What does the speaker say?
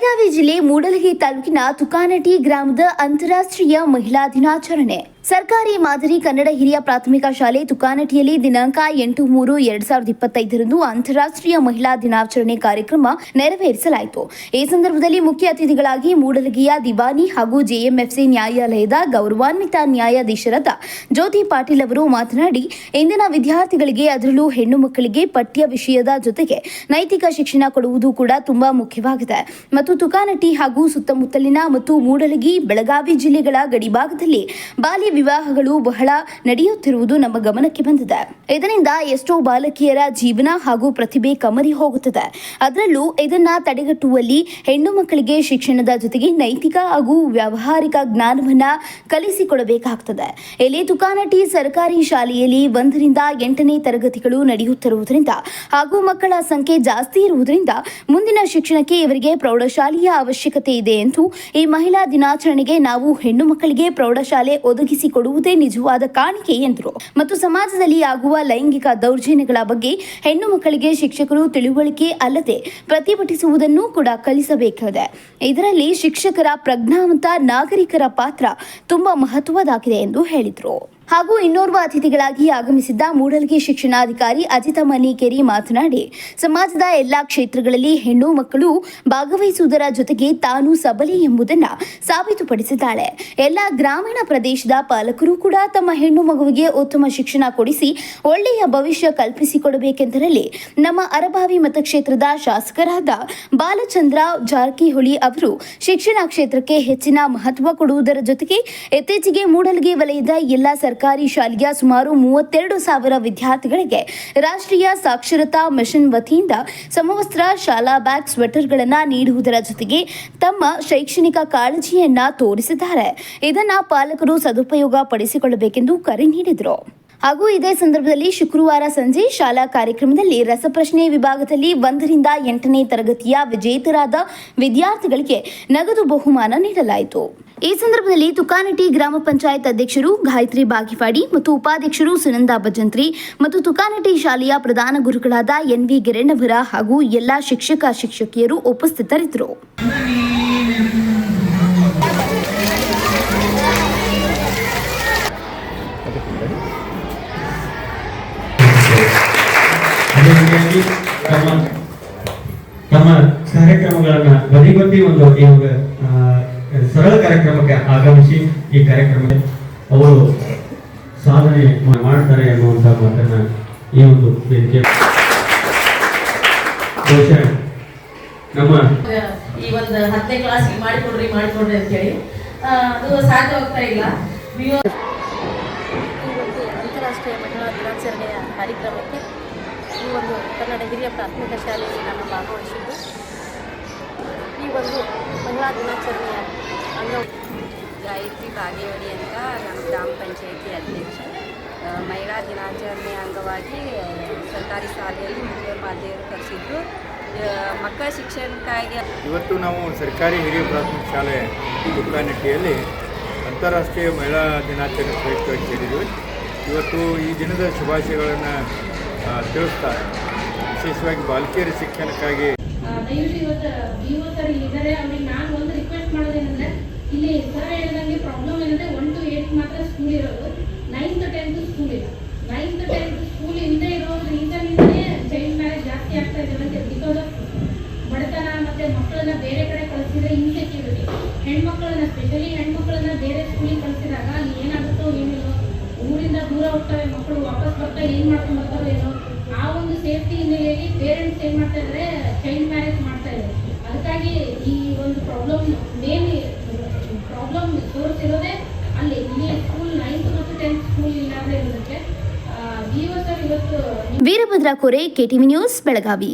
ಬೆಳಗಾವಿ ಜಿಲ್ಲೆ ಮೂಡಲಗಿ ತಾಲೂಕಿನ ತುಕಾನಟಿ ಗ್ರಾಮದ ಅಂತಾರಾಷ್ಟ್ರೀಯ ಮಹಿಳಾ ದಿನಾಚರಣೆ. ಸರ್ಕಾರಿ ಮಾದರಿ ಕನ್ನಡ ಹಿರಿಯ ಪ್ರಾಥಮಿಕ ಶಾಲೆ ತುಕಾನಟಿಯಲ್ಲಿ ದಿನಾಂಕ ಎಂಟು ಮೂರು ಎರಡ್ ಸಾವಿರದ ಇಪ್ಪತ್ತೈದರಂದು ಅಂತಾರಾಷ್ಟ್ರೀಯ ಮಹಿಳಾ ದಿನಾಚರಣೆ ಕಾರ್ಯಕ್ರಮ ನೆರವೇರಿಸಲಾಯಿತು. ಈ ಸಂದರ್ಭದಲ್ಲಿ ಮುಖ್ಯ ಅತಿಥಿಗಳಾಗಿ ಮೂಡಲಗಿಯ ದಿವಾನಿ ಹಾಗೂ ಜೆಎಂಎಫ್ಸಿ ನ್ಯಾಯಾಲಯದ ಗೌರವಾನ್ವಿತ ನ್ಯಾಯಾಧೀಶರಾದ ಜ್ಯೋತಿ ಪಾಟೀಲ್ ಅವರು ಮಾತನಾಡಿ, ಇಂದಿನ ವಿದ್ಯಾರ್ಥಿಗಳಿಗೆ ಅದರಲ್ಲೂ ಹೆಣ್ಣು ಮಕ್ಕಳಿಗೆ ಪಠ್ಯ ವಿಷಯದ ಜೊತೆಗೆ ನೈತಿಕ ಶಿಕ್ಷಣ ಕೊಡುವುದು ಕೂಡ ತುಂಬಾ ಮುಖ್ಯವಾಗಿದೆ. ಮತ್ತು ತುಕಾನಟಿ ಹಾಗೂ ಸುತ್ತಮುತ್ತಲಿನ ಮತ್ತು ಮೂಡಲಗಿ, ಬೆಳಗಾವಿ ಜಿಲ್ಲೆಗಳ ಗಡಿಭಾಗದಲ್ಲಿ ಬಾಲ್ಯ ವಿವಾಹಗಳು ಬಹಳ ನಡೆಯುತ್ತಿರುವುದು ನಮ್ಮ ಗಮನಕ್ಕೆ ಬಂದಿದೆ. ಇದರಿಂದ ಎಷ್ಟೋ ಬಾಲಕಿಯರ ಜೀವನ ಹಾಗೂ ಪ್ರತಿಭೆ ಕಮರಿ ಹೋಗುತ್ತದೆ. ಅದರಲ್ಲೂ ಇದನ್ನ ತಡೆಗಟ್ಟುವಲ್ಲಿ ಹೆಣ್ಣು ಮಕ್ಕಳಿಗೆ ಶಿಕ್ಷಣದ ಜೊತೆಗೆ ನೈತಿಕ ಹಾಗೂ ವ್ಯಾವಹಾರಿಕ ಜ್ಞಾನವನ್ನ ಕಲಿಸಿಕೊಡಬೇಕಾಗ್ತದೆ. ಇಲ್ಲಿ ತುಕಾನಟಿ ಸರ್ಕಾರಿ ಶಾಲೆಯಲ್ಲಿ ಒಂದರಿಂದ ಎಂಟನೇ ತರಗತಿಗಳು ನಡೆಯುತ್ತಿರುವುದರಿಂದ ಹಾಗೂ ಮಕ್ಕಳ ಸಂಖ್ಯೆ ಜಾಸ್ತಿ ಇರುವುದರಿಂದ ಮುಂದಿನ ಶಿಕ್ಷಣಕ್ಕೆ ಇವರಿಗೆ ಪ್ರೌಢಶಾಲೆಯ ಅವಶ್ಯಕತೆ ಇದೆ ಎಂದು ಈ ಮಹಿಳಾ ದಿನಾಚರಣೆಗೆ ನಾವು ಹೆಣ್ಣು ಮಕ್ಕಳಿಗೆ ಪ್ರೌಢಶಾಲೆ ಒದಗಿಸಿಕೊಡುವುದೇ ನಿಜವಾದ ಕಾಣಿಕೆ ಎಂದರು. ಮತ್ತು ಸಮಾಜದಲ್ಲಿ ಆಗುವ ಲೈಂಗಿಕ ದೌರ್ಜನ್ಯಗಳ ಬಗ್ಗೆ ಹೆಣ್ಣು ಮಕ್ಕಳಿಗೆ ಶಿಕ್ಷಕರು ತಿಳುವಳಿಕೆ ಅಲ್ಲದೆ ಪ್ರತಿಭಟಿಸುವುದನ್ನು ಕೂಡ ಕಲಿಸಬೇಕಾಗಿದೆ. ಇದರಲ್ಲಿ ಶಿಕ್ಷಕರ ಪ್ರಜ್ಞಾವಂತ ನಾಗರಿಕರ ಪಾತ್ರ ತುಂಬಾ ಮಹತ್ವದಾಗಿದೆ ಎಂದು ಹೇಳಿದರು. ಹಾಗೂ ಇನ್ನೋರ್ವ ಅತಿಥಿಗಳಾಗಿ ಆಗಮಿಸಿದ್ದ ಮೂಡಲ್ಗಿ ಶಿಕ್ಷಣಾಧಿಕಾರಿ ಅಜಿತ ಮನಿಕೇರಿ ಮಾತನಾಡಿ, ಸಮಾಜದ ಎಲ್ಲಾ ಕ್ಷೇತ್ರಗಳಲ್ಲಿ ಹೆಣ್ಣು ಮಕ್ಕಳು ಭಾಗವಹಿಸುವುದರ ಜೊತೆಗೆ ತಾನು ಸಬಲಿ ಎಂಬುದನ್ನ ಸಾಬೀತುಪಡಿಸಿದ್ದಾಳೆ. ಎಲ್ಲ ಗ್ರಾಮೀಣ ಪ್ರದೇಶದ ಪಾಲಕರು ಕೂಡ ತಮ್ಮ ಹೆಣ್ಣು ಮಗುವಿಗೆ ಉತ್ತಮ ಶಿಕ್ಷಣ ಕೊಡಿಸಿ, ಒಳ್ಳೆಯ ಭವಿಷ್ಯ ಕಲ್ಪಿಸಿಕೊಡಬೇಕೆಂದರಲ್ಲಿ ನಮ್ಮ ಅರಭಾವಿ ಮತಕ್ಷೇತ್ರದ ಶಾಸಕರಾದ ಬಾಲಚಂದ್ರ ಜಾರಕಿಹೊಳಿ ಅವರು ಶಿಕ್ಷಣ ಕ್ಷೇತ್ರಕ್ಕೆ ಹೆಚ್ಚಿನ ಮಹತ್ವ ಕೊಡುವುದರ ಜೊತೆಗೆ ಇತ್ತೀಚೆಗೆ ಮೂಡಲ್ಗಿ ವಲಯದ ಎಲ್ಲ ಸರ್ಕಾರಿ ಶಾಲೆಯ ಸುಮಾರು ಮೂವತ್ತೆರಡು ಸಾವಿರ ವಿದ್ಯಾರ್ಥಿಗಳಿಗೆ ರಾಷ್ಟ್ರೀಯ ಸಾಕ್ಷರತಾ ಮಿಷನ್ ವತಿಯಿಂದ ಸಮವಸ್ತ್ರ, ಶಾಲಾ ಬ್ಯಾಗ್, ಸ್ವೆಟರ್ಗಳನ್ನು ನೀಡುವುದರ ಜೊತೆಗೆ ತಮ್ಮ ಶೈಕ್ಷಣಿಕ ಕಾಳಜಿಯನ್ನ ತೋರಿಸಿದ್ದಾರೆ. ಇದನ್ನ ಪಾಲಕರು ಸದುಪಯೋಗ ಪಡಿಸಿಕೊಳ್ಳಬೇಕೆಂದು ಕರೆ ನೀಡಿದರು. ಹಾಗೂ ಇದೇ ಸಂದರ್ಭದಲ್ಲಿ ಶುಕ್ರವಾರ ಸಂಜೆ ಶಾಲಾ ಕಾರ್ಯಕ್ರಮದಲ್ಲಿ ರಸಪ್ರಶ್ನೆ ವಿಭಾಗದಲ್ಲಿ ಒಂದರಿಂದ ಎಂಟನೇ ತರಗತಿಯ ವಿಜೇತರಾದ ವಿದ್ಯಾರ್ಥಿಗಳಿಗೆ ನಗದು ಬಹುಮಾನ ನೀಡಲಾಯಿತು. ಈ ಸಂದರ್ಭದಲ್ಲಿ ತುಕಾನಟಿ ಗ್ರಾಮ ಪಂಚಾಯತ್ ಅಧ್ಯಕ್ಷರು ಗಾಯತ್ರಿ ಬಾಗಿವಾಡಿ ಮತ್ತು ಉಪಾಧ್ಯಕ್ಷರು ಸುನಂದ ಭಜಂತ್ರಿ ಮತ್ತು ತುಕಾನಟಿ ಶಾಲೆಯ ಪ್ರಧಾನ ಗುರುಗಳಾದ ಎನ್ ವಿ ಗಿರಣ್ಣವರ ಹಾಗೂ ಎಲ್ಲಾ ಶಿಕ್ಷಕ ಶಿಕ್ಷಕಿಯರು ಉಪಸ್ಥಿತರಿದ್ದರು. ತಮ್ಮ ಕಾರ್ಯಕ್ರಮಗಳನ್ನ ಬದಿಗೊತ್ತಿ ಒಂದು ಆ, ಸರಳ ಕಾರ್ಯಕ್ರಮಕ್ಕೆ ಆಗಮಿಸಿ ಈ ಕಾರ್ಯಕ್ರಮಕ್ಕೆ ಅವರು ಸಾಧನೆ ಮಾಡ್ತಾರೆ ಅನ್ನುವಂಥ ಮಾತನ್ನ ಈ ಒಂದು ವೇದಿಕೆ ಬಹುಶಃ ನಮ್ಮ ಈ ಒಂದು ಹತ್ತನೇ ಕ್ಲಾಸ್ಗೆ ಮಾಡಿಕೊಡ್ರಿ ಮಾಡಿಕೊಡ್ರಿ ಅಂತ ಹೇಳಿ ಅದು ಸಾಧ್ಯವಾಗ್ತಾ ಇಲ್ಲ. ನೀವು ಈ ಒಂದು ಅಂತಾರಾಷ್ಟ್ರೀಯ ಮಹಿಳಾ ದಿನಾಚರಣೆಯ ಕಾರ್ಯಕ್ರಮಕ್ಕೆ ಈ ಒಂದು ಕನ್ನಡ ಹಿರಿಯ ಪ್ರಾಥಮಿಕ ಶಾಲೆಯಲ್ಲಿ ನಾನು ಭಾಗವಹಿಸಿದ್ದು. ಈ ಒಂದು ಮಹಿಳಾ ದಿನಾಚರಣೆಯ ಗಾಯತ್ರಿ ಬಾಗೇವಾಡಿ ಅಂತ ನಮ್ಮ ಗ್ರಾಮ ಪಂಚಾಯಿತಿ ಅಧ್ಯಕ್ಷ. ಮಹಿಳಾ ದಿನಾಚರಣೆ ಅಂಗವಾಗಿ ಸರ್ಕಾರಿ ಶಾಲೆಯಲ್ಲಿ ಮುಖ್ಯ ಮಾತೆಯರು ಕರೆಸಿದ್ರು ಮಕ್ಕಳ ಶಿಕ್ಷಣಕ್ಕಾಗಿ ಇವತ್ತು ನಾವು ಸರ್ಕಾರಿ ಹಿರಿಯ ಪ್ರಾಥಮಿಕ ಶಾಲೆ ಕುಕ್ಕಾನಟ್ಟಿಯಲ್ಲಿ ಅಂತಾರಾಷ್ಟ್ರೀಯ ಮಹಿಳಾ ದಿನಾಚರಣೆ ಪ್ರಯುಕ್ತವಾಗಿ ಸೇರಿದ್ವಿ ಇವತ್ತು ಈ ದಿನದ ಶುಭಾಶಯಗಳನ್ನು ತಿಳಿಸ್ತಾ ವಿಶೇಷವಾಗಿ ಬಾಲಕಿಯರ ಶಿಕ್ಷಣಕ್ಕಾಗಿ. ದಯವಿಟ್ಟು ಇವತ್ತು ಯುವಕರು ಇದ್ದರೆ. ಅವ್ರಿಗೆ ನಾನು ಒಂದು ಇಲ್ಲಿ ಸರ್ ಹೇಳ್ದಂಗೆ ಪ್ರಾಬ್ಲಮ್ ಏನಂದ್ರೆ ಒನ್ ಟು ಏಟ್ ಮಾತ್ರ ಸ್ಕೂಲ್ ಇರೋದು. ನೈನ್ತ್ ಟೆಂತ್ ಸ್ಕೂಲ್ ಇಲ್ಲ. ನೈನ್ತ್ ಟೆಂತ್ ಸ್ಕೂಲ್ ಇಲ್ಲದೆ ಇರೋ ರೀಸನ್ನಿಂದಲೇ ಚೈಲ್ಡ್ ಮ್ಯಾರೇಜ್ ಜಾಸ್ತಿ ಆಗ್ತಾ ಇದೆ ಅಂತ ಬಿಕಾಸ್ ಆಫ್ ಬಡತನ ಮತ್ತೆ ಮಕ್ಕಳನ್ನ ಬೇರೆ ಕಡೆ ಕಳಿಸಿದ್ರೆ ಇನ್ಸೆಕ್ಯೂರಿಟಿ ಹೆಣ್ಮಕ್ಳನ್ನ ಸ್ಪೆಷಲಿ ಹೆಣ್ಮಕ್ಳನ್ನ ಬೇರೆ ಸ್ಕೂಲಿಗೆ ಕಳಿಸಿದಾಗ ಅಲ್ಲಿ ಏನಾಗುತ್ತೋ ಏನಿಲ್ಲೋ ಊರಿಂದ ದೂರ ಹೋಗ್ತವೆ ಮಕ್ಕಳು, ವಾಪಸ್ ಬರ್ತಾ ಏನು ಮಾಡ್ಕೊಂಡು ಬರ್ತಾರೋ ಏನೋ, ಆ ಒಂದು ಸೇಫ್ಟಿ ಹಿನ್ನೆಲೆಯಲ್ಲಿ ಪೇರೆಂಟ್ಸ್ ಏನು ಮಾಡ್ತಾ ಇದ್ದಾರೆ ಚೈಲ್ಡ್ ಮ್ಯಾರೇಜ್ ಮಾಡ್ತಾ ಇದ್ದಾರೆ ಅದಕ್ಕಾಗಿ ಈ ಒಂದು ಪ್ರಾಬ್ಲಮ್ ಮೇನ್ ಪ್ರಾಬ್ಲಮ್ ತೋರಿಸಿರೋದೇ ಅಲ್ಲಿ, ಇಲ್ಲಿ ಸ್ಕೂಲ್ ನೈನ್ತ್ ಮತ್ತು ಟೆಂತ್ ಸ್ಕೂಲ್ ಸರ್ ಇವತ್ತು ವೀರಭದ್ರ ಕೋರೆ ಕೆಟಿವಿ ನ್ಯೂಸ್ ಬೆಳಗಾವಿ.